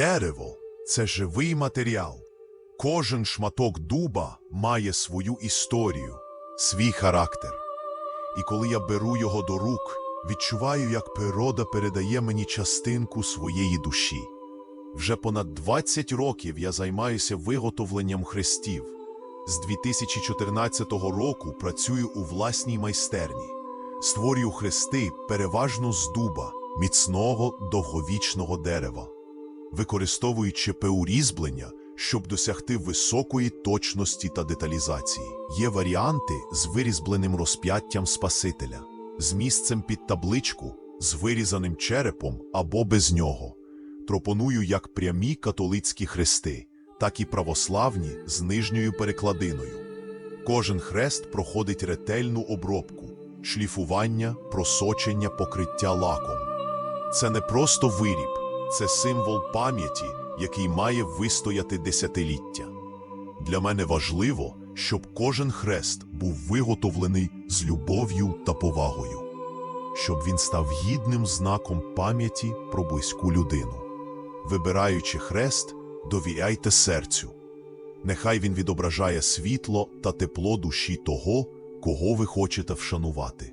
Дерево це живий матеріал. Кожен шматок дуба має свою історію, свій характер. І коли я беру його до рук, відчуваю, як природа передає мені частинку своєї душі. Вже понад 20 років я займаюся виготовленням хрестів. З 2014 року працюю у власній майстерні. Створюю хрести переважно з дуба, міцного довговічного дерева, використовуючи ПУ різьблення, щоб досягти високої точності та деталізації. Є варіанти з вирізбленим розп'яттям Спасителя, з місцем під табличку, з вирізаним черепом або без нього. Пропоную як прямі католицькі хрести, так і православні з нижньою перекладиною. Кожен хрест проходить ретельну обробку, шліфування, просочення, покриття лаком. Це не просто виріб, це символ пам'яті, який має вистояти десятиліття. Для мене важливо, щоб кожен хрест був виготовлений з любов'ю та повагою, щоб він став гідним знаком пам'яті про близьку людину. Вибираючи хрест, довіряйте серцю. Нехай він відображає світло та тепло душі того, кого ви хочете вшанувати.